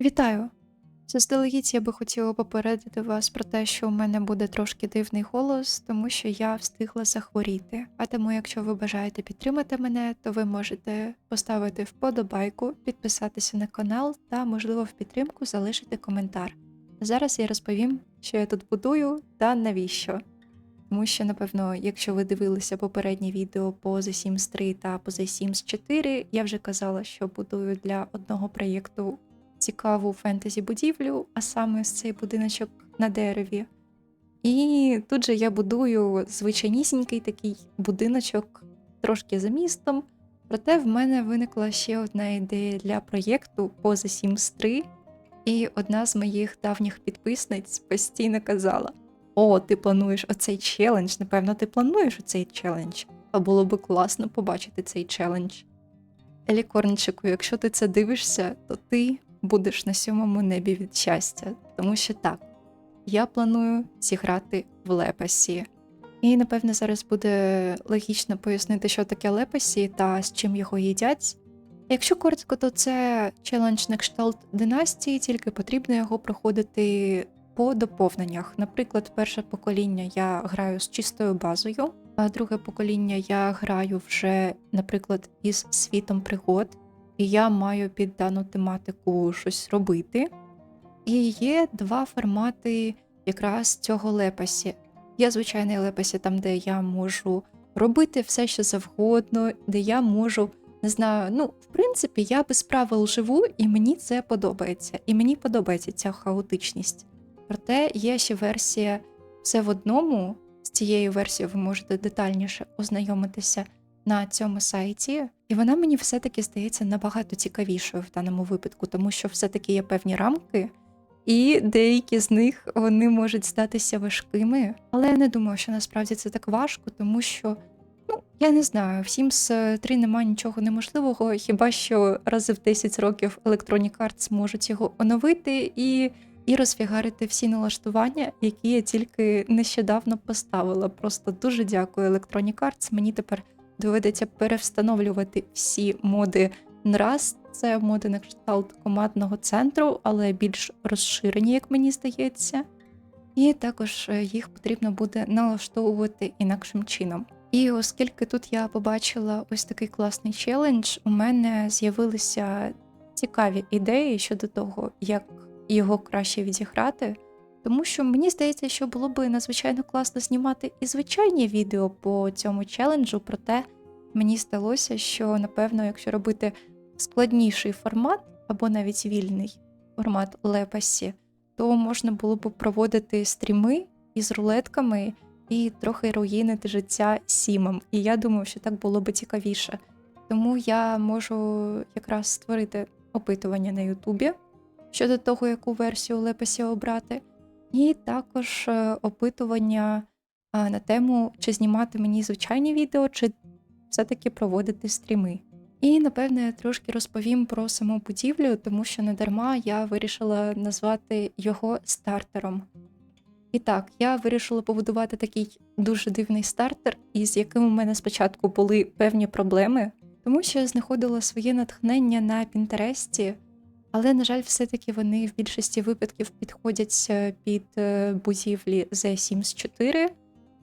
Вітаю! Заздалегідь я би хотіла попередити вас про те, що у мене буде трошки дивний голос, тому що я встигла захворіти. А тому, якщо ви бажаєте підтримати мене, то ви можете поставити вподобайку, підписатися на канал та, можливо, в підтримку залишити коментар. Зараз я розповім, що я тут будую та навіщо. Тому що, напевно, якщо ви дивилися попередні відео по The Sims 3 та по The Sims 4, я вже казала, що будую для одного проєкту цікаву фентезі будівлю, а саме ось цей будиночок на дереві. І тут же я будую звичайнісінький такий будиночок трошки за містом. Проте в мене виникла ще одна ідея для проєкту по The Sims 3, і одна з моїх давніх підписниць постійно казала: О, ти плануєш оцей челендж, напевно, ти плануєш оцей челендж. А було би класно побачити цей челендж. Елікорнчику, якщо ти це дивишся, то ти будеш на сьомому небі від щастя, тому що так, я планую зіграти в лепасі. І напевне зараз буде логічно пояснити, що таке лепасі та з чим його їдять. Якщо коротко, то це челендж на кшталт династії, тільки потрібно його проходити по доповненнях. Наприклад, перше покоління я граю з чистою базою, а друге покоління я граю вже, наприклад, із світом пригод і я маю під дану тематику щось робити. І є два формати якраз цього лепасі. Є звичайний лепасі, там, де я можу робити все, що завгодно, де я можу, не знаю, ну, в принципі, я без правил живу, і мені це подобається. І мені подобається ця хаотичність. Проте є ще версія все в одному. З цією версією ви можете детальніше ознайомитися на цьому сайті, і вона мені все-таки здається набагато цікавішою в даному випадку, тому що все-таки є певні рамки, і деякі з них вони можуть здатися важкими. Але я не думаю, що насправді це так важко, тому що. Ну, я не знаю, в Sims 3 немає нічого неможливого, хіба що рази в 10 років Electronic Arts можуть його оновити і і розфігарити всі налаштування, які я тільки нещодавно поставила. Просто дуже дякую Electronic Arts. Мені тепер доведеться перевстановлювати всі моди нраз. Це моди на кшталт командного центру, але більш розширені, як мені здається. І також е, їх потрібно буде налаштовувати інакшим чином. І оскільки тут я побачила ось такий класний челендж, у мене з'явилися цікаві ідеї щодо того, як його краще відіграти. Тому що мені здається, що було би надзвичайно класно знімати і звичайні відео по цьому челенджу, проте мені здалося, що напевно, якщо робити складніший формат або навіть вільний формат лепасі, то можна було б проводити стріми із рулетками і трохи руїнити життя сімом. І я думаю, що так було б цікавіше. Тому я можу якраз створити опитування на Ютубі щодо того, яку версію лепасі обрати і також е, опитування на тему, чи знімати мені звичайні відео, чи все-таки проводити стріми. І, напевне, трошки розповім про саму будівлю, тому що не дарма я вирішила назвати його стартером. І так, я вирішила побудувати такий дуже дивний стартер, із яким у мене спочатку були певні проблеми, тому що я знаходила своє натхнення на Пінтересті, але, на жаль, все-таки вони в більшості випадків підходять е, під е, будівлі The Sims 4,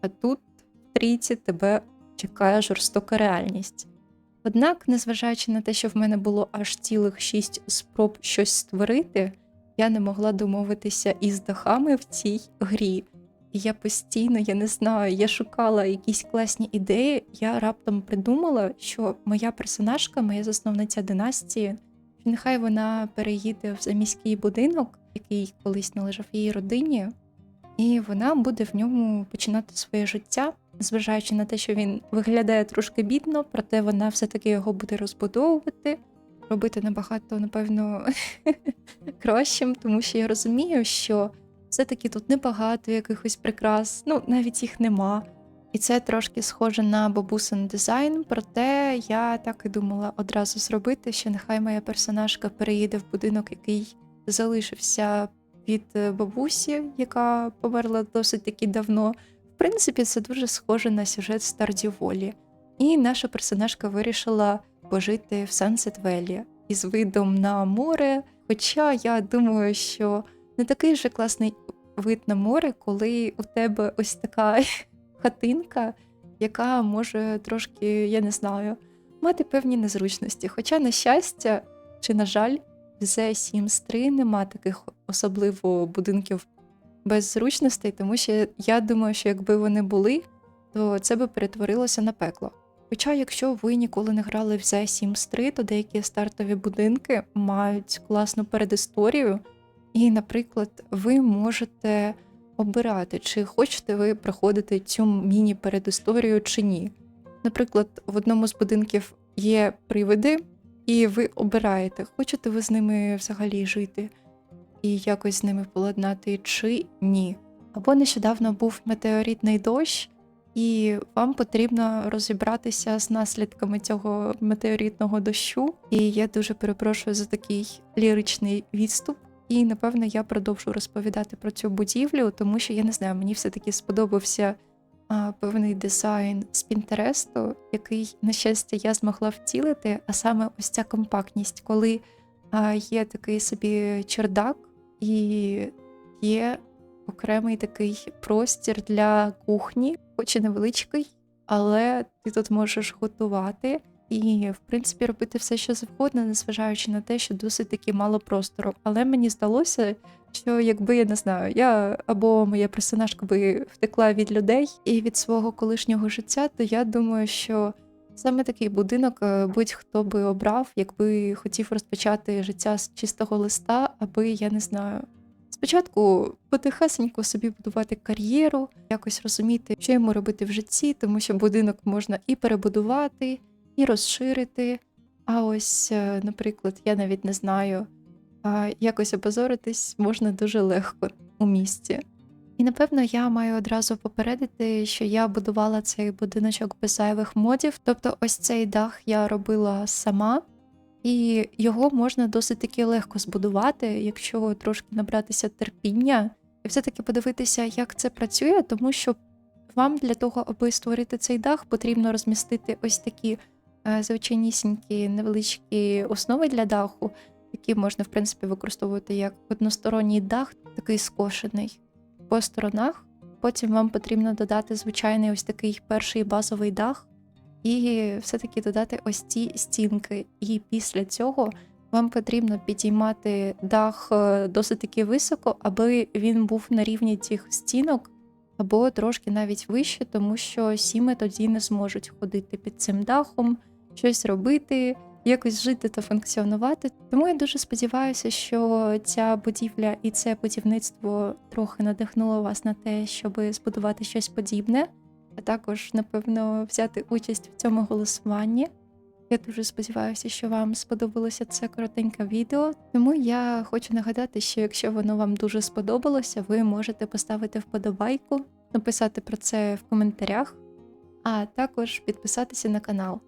а тут в трійці тебе чекає жорстока реальність. Однак, незважаючи на те, що в мене було аж цілих шість спроб щось створити, я не могла домовитися із дахами в цій грі. І я постійно, я не знаю, я шукала якісь класні ідеї. Я раптом придумала, що моя персонажка, моя засновниця династії. Нехай вона переїде в заміський будинок, який колись належав її родині, і вона буде в ньому починати своє життя, зважаючи на те, що він виглядає трошки бідно, проте вона все-таки його буде розбудовувати, робити набагато, напевно, кращим, тому що я розумію, що все-таки тут небагато якихось прикрас, ну навіть їх нема. І це трошки схоже на бабусин дизайн, проте я так і думала одразу зробити, що нехай моя персонажка переїде в будинок, який залишився від е, бабусі, яка померла досить таки давно. В принципі, це дуже схоже на сюжет Старді Волі. І наша персонажка вирішила пожити в Сансет Велі із видом на море, Хоча я думаю, що не такий же класний вид на море, коли у тебе ось така хатинка, яка може трошки, я не знаю, мати певні незручності. Хоча, на щастя, чи на жаль, в The Sims 3 нема таких особливо будинків без зручностей, тому що я думаю, що якби вони були, то це би перетворилося на пекло. Хоча, якщо ви ніколи не грали в The Sims 3, то деякі стартові будинки мають класну передісторію, і, наприклад, ви можете обирати, чи хочете ви проходити цю міні-передісторію чи ні. Наприклад, в одному з будинків є привиди, і ви обираєте, хочете ви з ними взагалі жити і якось з ними поладнати, чи ні. Або нещодавно був метеоритний дощ, і вам потрібно розібратися з наслідками цього метеоритного дощу. І я дуже перепрошую за такий ліричний відступ. І напевно я продовжу розповідати про цю будівлю, тому що я не знаю, мені все-таки сподобався а, певний дизайн з Пінтересту, який, на щастя, я змогла втілити, а саме ось ця компактність, коли а, є такий собі чердак, і є окремий такий простір для кухні, хоч і невеличкий, але ти тут можеш готувати і, в принципі, робити все, що завгодно, незважаючи на те, що досить таки мало простору. Але мені здалося, що якби я не знаю, я або моя персонажка би втекла від людей і від свого колишнього життя, то я думаю, що саме такий будинок е, будь-хто би обрав, якби хотів розпочати життя з чистого листа, аби я не знаю. Спочатку потихесенько собі будувати кар'єру, якось розуміти, що йому робити в житті, тому що будинок можна і перебудувати, і розширити. А ось, е, наприклад, я навіть не знаю, якось опозоритись можна дуже легко у місті. І напевно я маю одразу попередити, що я будувала цей будиночок без зайвих модів. Тобто, ось цей дах я робила сама, і його можна досить таки легко збудувати, якщо трошки набратися терпіння, і все-таки подивитися, як це працює, тому що вам для того, аби створити цей дах, потрібно розмістити ось такі звичайнісінькі невеличкі основи для даху, які можна, в принципі, використовувати як односторонній дах, такий скошений по сторонах. Потім вам потрібно додати звичайний ось такий перший базовий дах, і все-таки додати ось ці стінки. І після цього вам потрібно підіймати дах е, досить таки високо, аби він був на рівні цих стінок, або трошки навіть вище, тому що сіми тоді не зможуть ходити під цим дахом, щось робити якось жити та функціонувати. Тому я дуже сподіваюся, що ця будівля і це будівництво трохи надихнуло вас на те, щоб збудувати щось подібне, а також, напевно, взяти участь в цьому голосуванні. Я дуже сподіваюся, що вам сподобалося це коротеньке відео. Тому я хочу нагадати, що якщо воно вам дуже сподобалося, ви можете поставити вподобайку, написати про це в коментарях, а також підписатися на канал.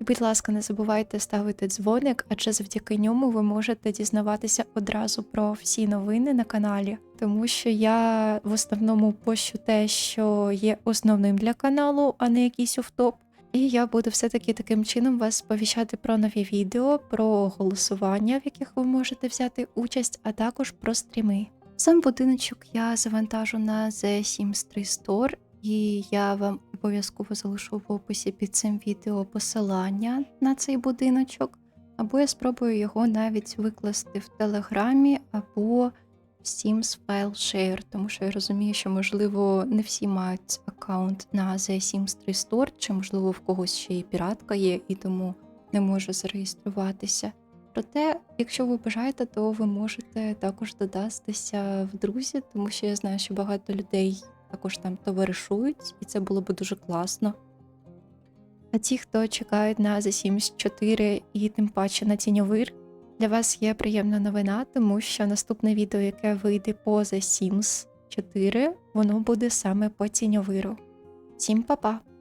Будь ласка, не забувайте ставити дзвоник, адже завдяки ньому ви можете дізнаватися одразу про всі новини на каналі, тому що я в основному пощу те, що є основним для каналу, а не якийсь офтоп. І я буду все-таки таким чином вас сповіщати про нові відео, про голосування, в яких ви можете взяти участь, а також про стріми. Сам будиночок я завантажу на The Sims 3 Store, і я вам обов'язково залишу в описі під цим відео посилання на цей будиночок, або я спробую його навіть викласти в Телеграмі або в Sims File Share, тому що я розумію, що, можливо, не всі мають аккаунт на The Sims 3 Store, чи, можливо, в когось ще і піратка є, і тому не може зареєструватися. Проте, якщо ви бажаєте, то ви можете також додатися в друзі, тому що я знаю, що багато людей також там товаришують, і це було б дуже класно. А ті, хто чекають на The Sims 4 і тим паче на тіньовир, для вас є приємна новина, тому що наступне відео, яке вийде по The Sims 4, воно буде саме по тіньовиру. Всім па-па!